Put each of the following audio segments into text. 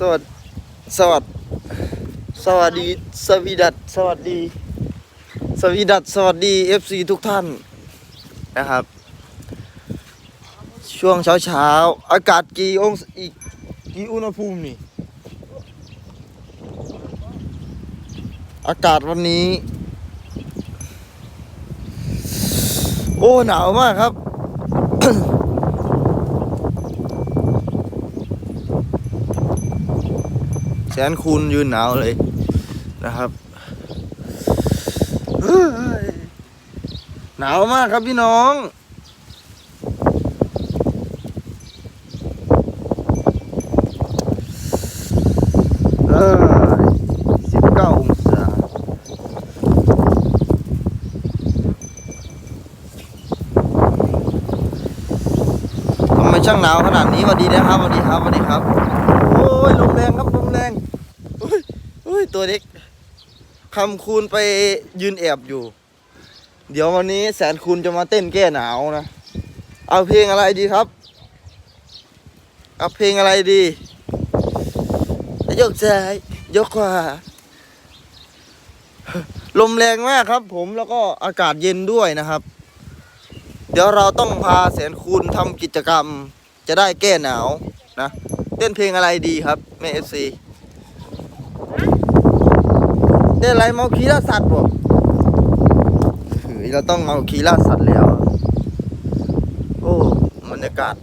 สวัสดีสวัสดีสวัสดีสวีดัตสวัสดี สวีดัตสวัสดี FC ทุกท่านนะครับ ช่วงเช้าเช้าอากาศกี่องศาอีกกี่อุณหภูมินี่ อากาศวันนี้ โอ้หนาวมากครับ แสนคูณยืนหนาวเลยนะครับหนาวมากครับพี่น้อง เออสิบเก้าองศาทำไมช่างหนาวขนาดนี้สวัสดีนะครับสวัสดีครับสวัสดีครับ โอ้ยลมแรงครับลมแรงโอ้ยโอ้ย ตัวเล็กคำคูณไปยืนแอบอยู่ เดี๋ยววันนี้แสนคูณจะมาเต้นแก้หนาวนะ เอาเพลงอะไรดีครับ เอาเพลงอะไรดี ยกซ้ายยกขวาลมแรงมากครับ ผมแล้วก็อากาศเย็นด้วยนะครับ เดี๋ยวเราต้องพาแสนคูณทำกิจกรรม จะได้แก้หนาวนะ เต้นเพลงอะไรดีครับแม่เอฟซี เต้นอะไรเมาคีล่าสัตว์บ่เฮ้ยเราต้องเมาคีล่าสัตว์แล้ว โอ้บรรยากาศ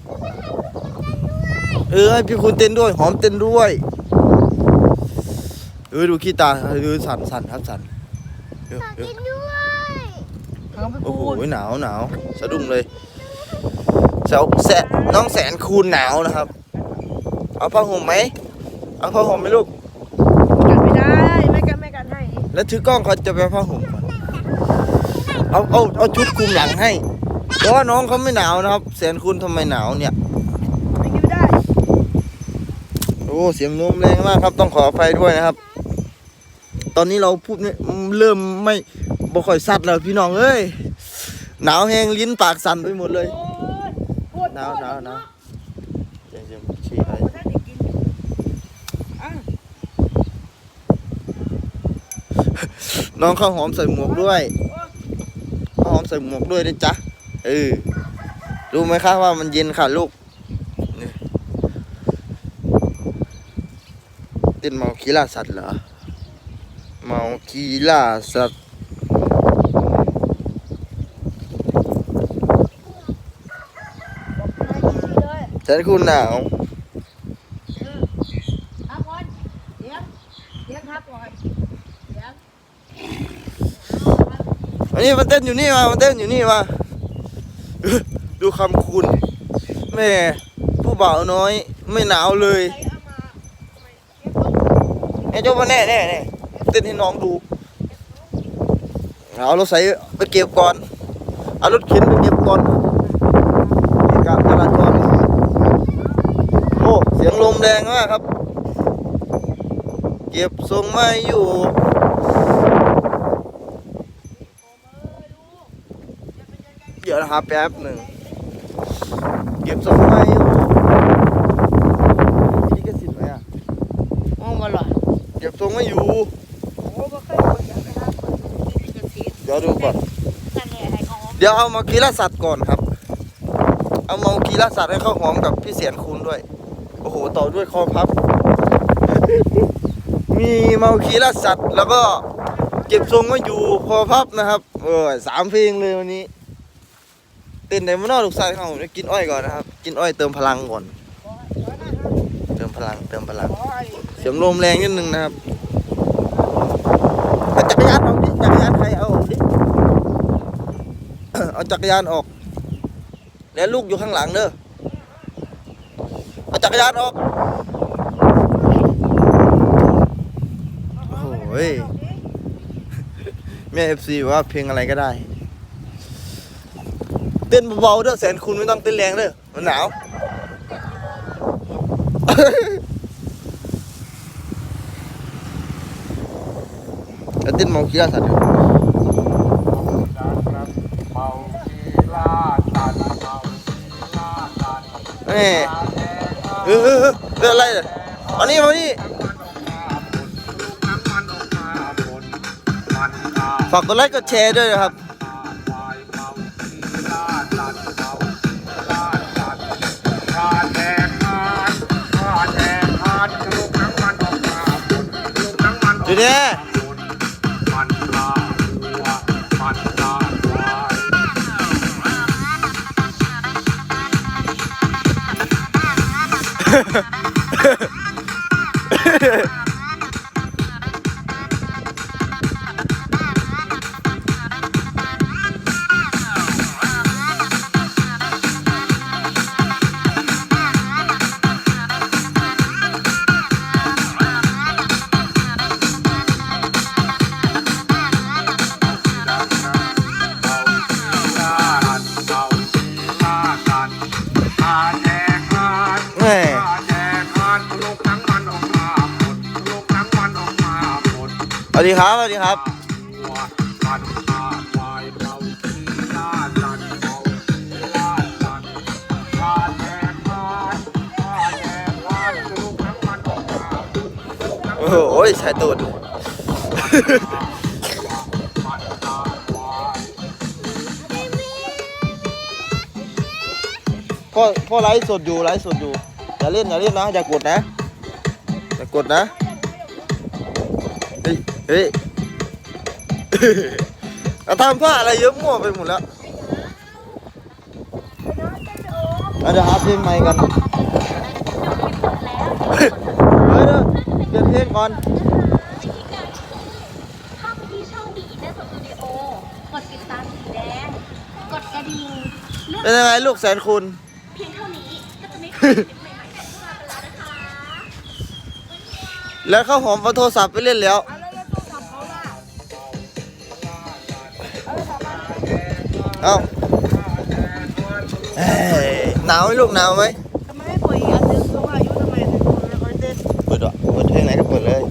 เออให้พี่คุณเต้นด้วย หอมเต้นด้วย เออดูขี้ตาดูสั่นสั่นครับสั่นเออเออกินด้วยโอ้โหหนาวหนาวสะดุ้งเลยแสวแสะน้องแสนคูณหนาวนะครับ เอาผ้าห่มไหม เอาผ้าห่มไหมลูก กัดไม่ได้ไม่กัดไม่กัดให้ แล้วถือกล้องเขาจะไปเอาผ้าห่มก่อนเอาเอาเอาชุดคลุมหลังให้ เพราะว่าน้องเขาไม่หนาวนะครับ แสนคูณทำไมหนาวเนี่ยไม่กินไม่ได้โอ้เสียงลมแรงมากครับต้องขออภัยด้วยนะครับ ตอนนี้เราพูดไม่เริ่มไม่บ่ค่อยซัดแล้วพี่น้องเอ้ยหนาวแห้งลิ้นปากสั่นไปหมดเลยโอ้ยปวดหนาวหนาวหนาวเดี๋ยวจะชี้ให้ ปวดท่านอีกกินอะ น้องข้าวหอมใส่หมวกด้วยข้าวหอมใส่หมวกด้วยนะจ๊ะเออรู้ไหมครับว่ามันเย็นค่ะลูกเต้นเมาคีล่าสัตว์เหรอเมาคีล่าสัตว์ฉันคุณหนาว พักก่อนเดี๋ยวเดี๋ยวพักก่อนเดี๋ยว อั นนี้มันเต้นอยู่นี่มามันเต้นอยู่นี่มาดูคำคุณแม่ผู้บ่าวน้อย ไม่หนาวเลยไอ้เจ้ามาแน่แน่แน่เต้นให้น้องดูเอารถใส่ไปเก็บก่อนเอารถเข็นไปเก็บก่อนกะกะจราจรโอ้เสียงลมแรงมากครับ เก็บทรงไม่อยู่ เดี๋ยว นะครับแป๊บหนึ่ง เก็บทรงไม่อยู่มีลิขสิทธิ์ไหมอะมองมาหรอเก็บทรงไม่อยู่ โอ้บ่เคยกดอยากไปทำคนที่กระสีเดี๋ยวดูก่อนสั่งแห่ให้เขาเดี๋ยวเอามาคีล่าสัตว์ก่อนครับ เอามาคีล่าสัตว์ให้เข้าวหอมกับพี่เสียนคูณด้วย โอ้โห ต่อด้วยคอพับ มีเมาคีล่าสัตว์แล้วก็เก็บทรงไม่อยู่คอพับนะครับ เออสามเพลงเลยวันนี้เต้นในมานอกลูกชายของผมกินอ้อยก่อนนะครับ กินอ้อยเติมพลังก่อน เติมพลังเติมพลังเสียงลมแรงนิดนึงนะครับเอาจักรยานออกดิจักรยานใครเอาออกดิเอาจักรยานออก แล้วลูกอยู่ข้างหลังเด้อเอาจักรยานออกโอ้ยแม่เอฟซีว่าเพลงอะไรก็ได้ ต้นเบาๆเด้อแสนคุณไม่ต้องเต้นแรงเด้อมันหนาวแล้วเต้นเมาคีราสัตว์อยู่เมาคีลาตันเมาคีลาตันแม่เออเออเออเอออะไรเนี่ยเออันนี้มานี่น้ำมันออกมาบนมันกาฝากกดไลค์กดแชร์ด้วยนะครับ ดูมาดิบนมันกา วัสดีครับสวัสดีครับ โอ้โหสายตูด พ่อพ่อไลฟ์สดอยู่ไลฟ์สดอยู่ อย่าเล่นอย่าเล่นนะ อย่ากดนะ อย่ากดนะเฮ้ย เฮ้ยเราทำผ้าอะไรเยอะมั่วไปหมดแล้วเอาเดี๋ยวหาเพลงใหม่กันเฮ้ยเดี๋ยวเปลี่ยนเพลงก่อนถ้าพี่ช่องดีเนสตูดิโอกดติดตามสีแดง กดกระดิ่งเลือกเป็นยังไงลูกแสนคุณ เพียงเท่านี้ก็จะไม่พลาดคลิปใหม่ๆจากพวกเราไปแล้วนะคะ แล้วข้าวหอมเอาโทรศัพท์ไปเล่นแล้ว เอ้าเอ้ยหนาวไหมลูกหนาวไหมทำไมไม่ปล่อยอีกอันนึงเพราะว่าอายุทำไมถึงคนไม่ค่อยเต้นเปิดวะเปิดเพลงไหนก็เปิดเลย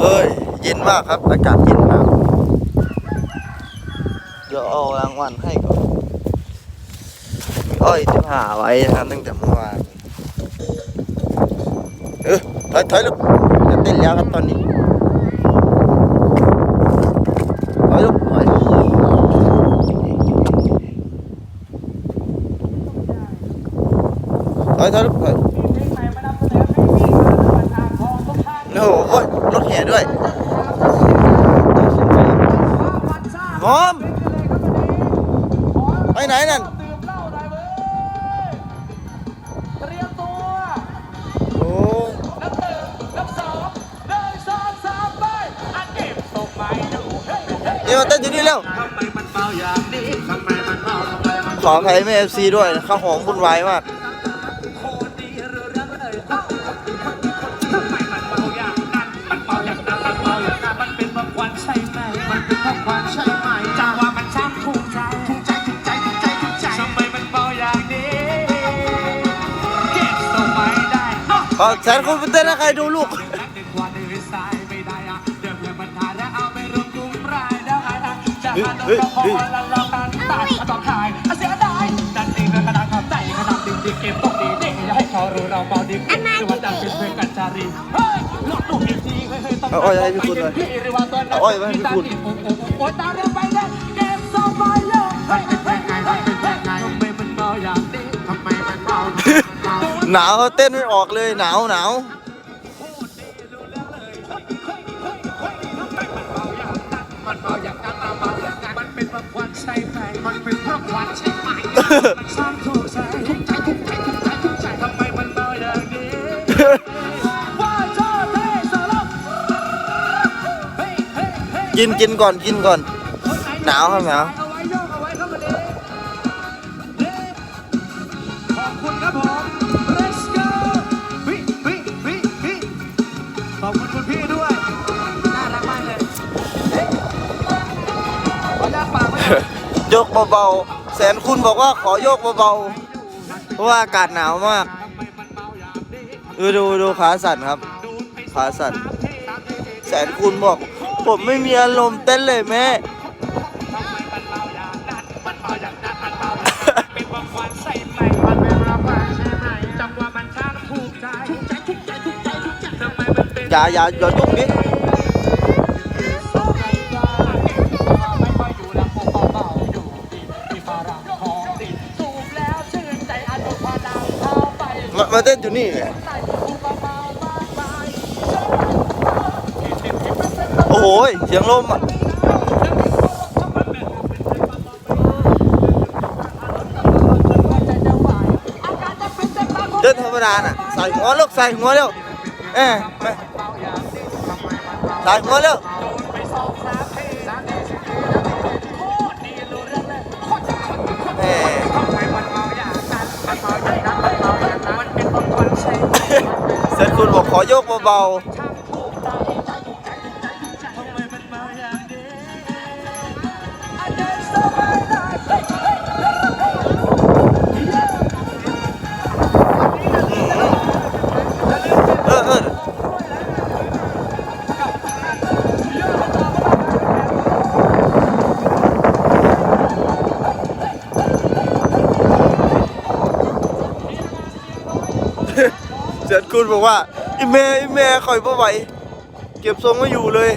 เอ้ยเย็นมากครับ อากาศเย็นมาก เดี๋ยวเอารางวัลให้ก่อนอ้อยที่ผ่าไว้นะครับตั้งแต่เมื่อวานเออถอยถอยลูกจะเต้นแล้วครับตอนนี้ถอยลูกถอยถ อยถอยลูกถอยโอ้โหรถแห่ด้วยพร้อมไปไหนนั่นเตรียมตัวโอ้นับหนึ่งนับสองหนึ่งสองสามไปอันเก็บส่งไม้ดูเฮ้ยเฮ้ยเดี๋ยวมาเต้นอยู่นี่เร็วทำไมมันเบาอย่างนี้ทำไมมันเบาทำไมมันขออภัยแม่เอฟซีด้วยข้าวหอมวุ่นวายมาก มันเพราะควันใช่ไหมจังหวะมันช่างถูกใจถูกใจถูกใจถูกใจถูกใจทำไมมันเบาอย่างนี้เก็บส่งไม้ได้เอ้าขอแสนคุณไปเต้นให้ใครดูลูกเดินสายไม่ได้อะเดี๋ยเพื่อายแล้วเอมกลุ่มรายแล้วไอ้อะจะหาตัวเราพอราตันตัดต้องขายเสียดายดันเองกระดาษขอบใจขนาดดึงดีเกมตกดีเด็กอย่าให้เขารู้เราเมาดีขึ้นหรือว่าดันเป็นเพื่อนกันจารีเฮ้ยหลอกดูอีกทีเฮ้ยเฮ้ยต้อง เอาอ้อยให้พี่คุณหน่อยหรือว่าตัวนั้นเอาอ้อยไว้ให้พี่คุณโอ้ยตาเร็วไปเลยเกมสบายเลยเฮ้ยเฮ้ยเฮ้ยเฮ้ยทำไมมันเมาอย่างนี้ทำไมมันเมาหนาวเต้นไม่ออกเลยหนาวหนาวมันเมาอย่างนั้นมาเมาอย่างนั้นมันเป็นเพราะควันใช่ไหมมันเป็นเพราะควันใช่ไหมมันสร้างถูกใจทุกใจทุกใจทุก กินกินก่อนกินก่อน หนาวครับหนาวเอาไว้โยกเอาไว้ครับวันนี้นี่ขอบคุณครับผม let's go วิวิวิวิขอบคุณคุณพี่ด้วย น่ารักมากเลยเฮ้ยขออนุญาตฝากไว้หน่อยยกเบาๆแสนคุณบอกว่าขอยกเบาๆเพราะว่าอากาศหนาวมากดูดูดูขาสั่นครับ ขาสั่นแสนคุณบอก ผมไม่มีอารมณ์เต้นเลยแม่ อย่าอย่าอย่ายุ่งดิม่ค่อยอยู่แล้วพวกเบาๆอยู่ดีมีฝ โอ้ยเสียงลมอะเดินธรรมดาน่ะใส่หัวลูกใส่หัวเร็วเอ้ยใส่หัวเร็วเซนคุณบอกขอยกเบาๆ คุณบอกว่าอีเมอีเมคอยบ่ไหวเก็บทรงไม่อยู่เลย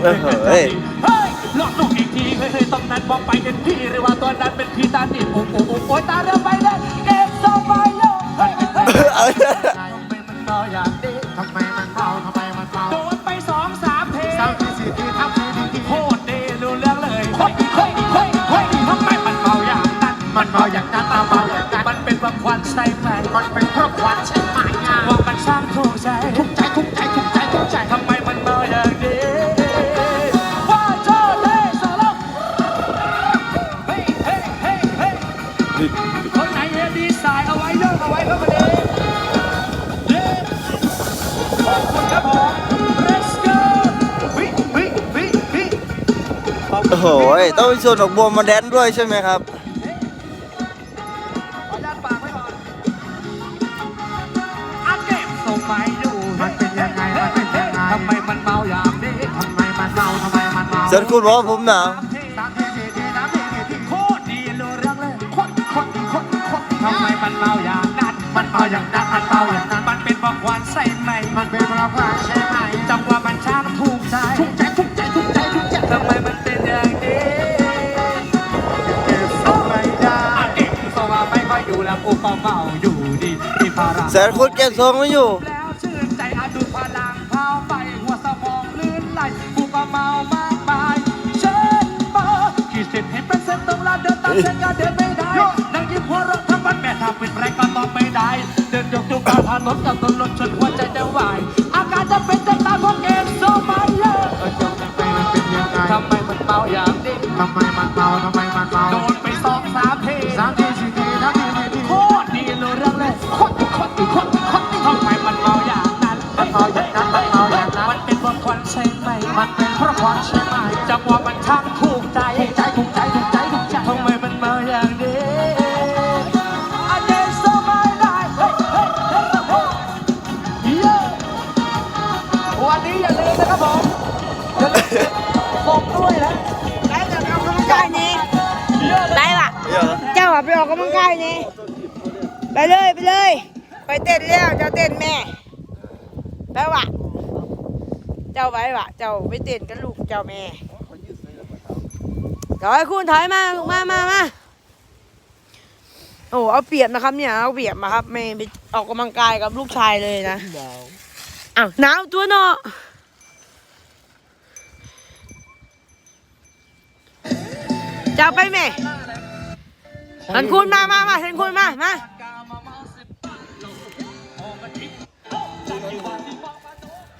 เป็นเพื่อเฮ้ยหลองดูกอีกทีเฮ้ยเฮ้ยตรงนั้นมองไปเป็นพี่หรือว่าตัวนั้นเป็นพี่ตาดิบโอ้โหโอ้โหตาเริ่มไปเลยเก็บทรงไว้เลยเฮ้ยเฮ้ยทำไมมันเมาอย่างนี้ทำไมมันเมาทำไมมันเมาโดนไปสองสามเพลงสามทีสี่ทีทำทีดีทีโคตรดีรู้เรื่องเลยเฮ้ยเฮ้ยเฮ้ยเฮ้ยทำไมมันเมาอย่างนั้นมันเมาอย่างนั้นมันเมาอย่างนั้นมันเป็นบางควันใช่ไหมมันเป็นเพราะควันใช่ไหมอะว่ามันช่างถูกใจทุกใจทุกใจทุกใจทุกใจ โอ้โหต้องมีส่วนดอกบัวมาแดนด้วยใช่ไหมครับ ขออนุญาตฝากไว้ก่อนอันเก็บส่งไปอยู่มันเป็นยังไงมันเป็นยังไงทำไมมันเมาอย่างนี้ทำไมมันเมาทำไมมันเมาเสร็จคุณบอกว่าผมหนาวสามทีสามทีสี่ทีสามทีสี่ทีโคตรดีรู้เรื่องเลยโคตรโคตรโคตรโคตรทำไมมันเมาอย่างนั้นมันเมาอย่างนั้นมันเมาอย่างนั้นมันเป็นบอกวันใส่ไหมมันเป็นเพราะควันใช่ไหมจังหวะมันช่างถูกใจทุกใจ ค่อยอยู่แล้วกูก็เมาอยู่ดีที่พาราแสนคุณเก็บทรงไม่อยู่ แล้วชื่นใจอดุพลังเข้าไปหัวสมองลื่นไหลกูก็เมามากมายเชิญมาขีดเส้นให้เป็นเส้นตรงแล้วเดินตามเส้นก็เดินไม่ได้นั่งยิ้มหัวเราะทั้งวันแม่ทำเป็นไรก็ต้องไม่ได้ เดินยกจุกกาถนนกับต้นรถจนหัวใจจะวายอาการจะเป็นจะตายเพราะเกมโซมาเยอะเออจงทำไมมันเป็นยังไงทำไมมันเมาอย่างนี้ทำไมมันเมาทำไม งนะครับผมอย่าลืมส่งด้วยนะได้แต่ออกกำลังกายนี่ได้ปะเดี๋ยวนะเจ้าอะไปออกกำลังกายนี่ไปเลยไปเลย ไปเต้นแล้วเจ้าเต้นแม่ไปวะเจ้าไปวะเจ้าไปเต้นกับลูกเจ้าแม่ถอยคุณถอยมาลูกมามามาโอ้เอาเปรียบนะครับเนี่ยเอาเปรียบมาครับไม่ไปออกกำลังกายกับลูกชายเลยนะอ้าวหนาวตัวเนาะ จะเอาไปไหมทันคุณมามามาทันคุณมามา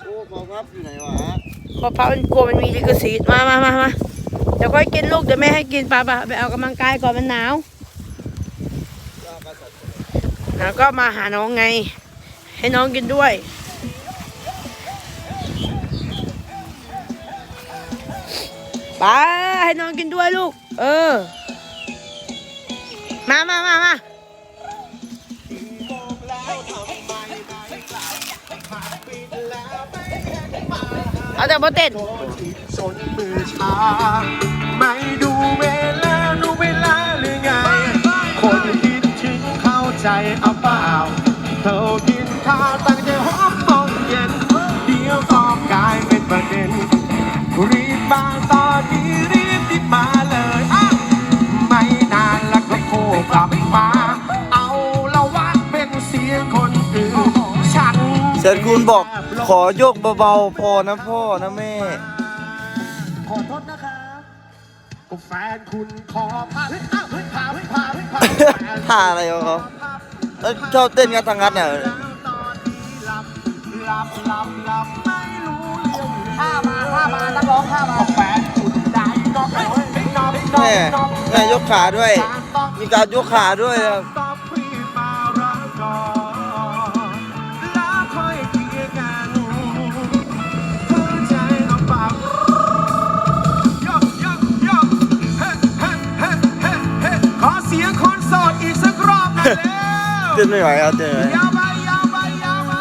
โอ้ขอครับอยู่ไหนวะขอพามันกลัวมันมีลิขสิทธิ์มามามามาเดี๋ยวค่อยกินลูกเดี๋ยวแม่ให้กินปลาปลาไปเอากำลังกายก่อนมันหนาวแล้วก็มาหาน้องไง ให้น้องกินด้วยไปให้น้องกินด้วยลูก เออ มามามามาเอาแต่บ่เต้นสนมือชาไม่ดูเวลาดูเวลาหรือไง คนคิดถึงเข้าใจเอาเปล่า เธอกินข้าว เสร็จคุณบอกขอยกเบาๆพอนะพ่อนะแม่ ขอโทษนะครับก็แฟนคุณขอพาเฮ้ยอ้าวเฮ้ยพาเฮ้ยพาเฮ้ยพาท่าอะไรของเขาแล้วชอบเต้นกันทางงัดเนี่ยตอนนี้หลับหลับหลับหลับไม่รู้เรื่องห้ามาห้ามานักร้องห้ามาแฟนคุณได้ก็เฮ้ยนอนนอนแม่นอนแม่ยกขาด้วย มีการยกขาด้วยนะครับ ต้องรีบมารักก่อน ไม่ไหวครับเต้นไม่ไหวยาวไปยาวไปยาวไป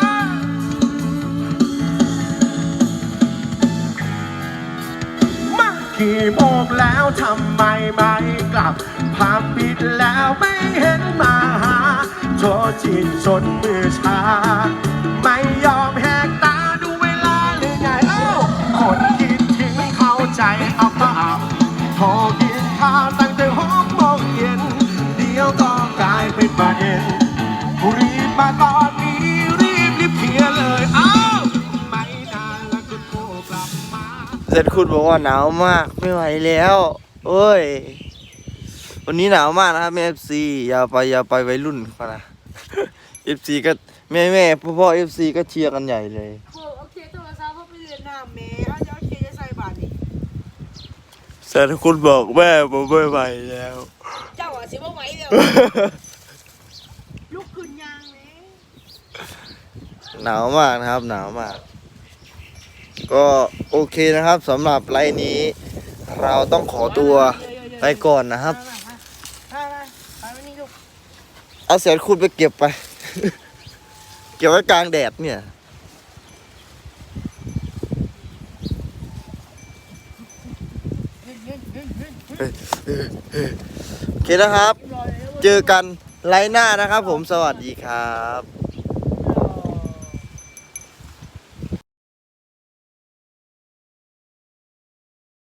มากี่โมงแล้วทำไมไม่กลับผับปิดแล้วไม่เห็นมาหาโทรจิตจนมือชา ไม่ยอมแหกตาดูเวลาหรือไงเอ้าคนคิดถึงเข้าใจเอาเปล่าโทรกินข้าวตั้งแต่หกโมงเย็นเดี๋ยวก็กลายเป็นประเด็น รีบมาตอนนี้รีบรีบเคลียร์เลยเอ้าไม่นานแล้วก็โทรกลับมาเสร็จคุณบอกว่าหนาวมากไม่ไหวแล้วโอ้ย วันนี้หนาวมากนะครับแม่เอฟซีอย่าไปอย่าไปวัยรุ่นเขานะเอฟซีก็แม่แม่พ่อพ่อเอฟซีก็เชียร์กันใหญ่เลย โอเคโทรศัพท์เขาไปเรียนน้ำแม่เอาจะเอาเคจะใส่บาตรนี่เสร็จคุณบอกแม่ผมไม่ไหวแล้ว เจ้าอะสิบ่ไหวเดี๋ยวลุกขึ้นยางแม่ หนาวมากนะครับ หนาวมาก ก็โอเคนะครับสำหรับไลน์นี้ เราต้องขอตัวไปก่อนนะครับเอาเสียคุณไปเก็บไป เก็บไว้กลางแดดเนี่ยโอเคนะครับ เจอกันไลน์หน้านะครับผมสวัสดีครับ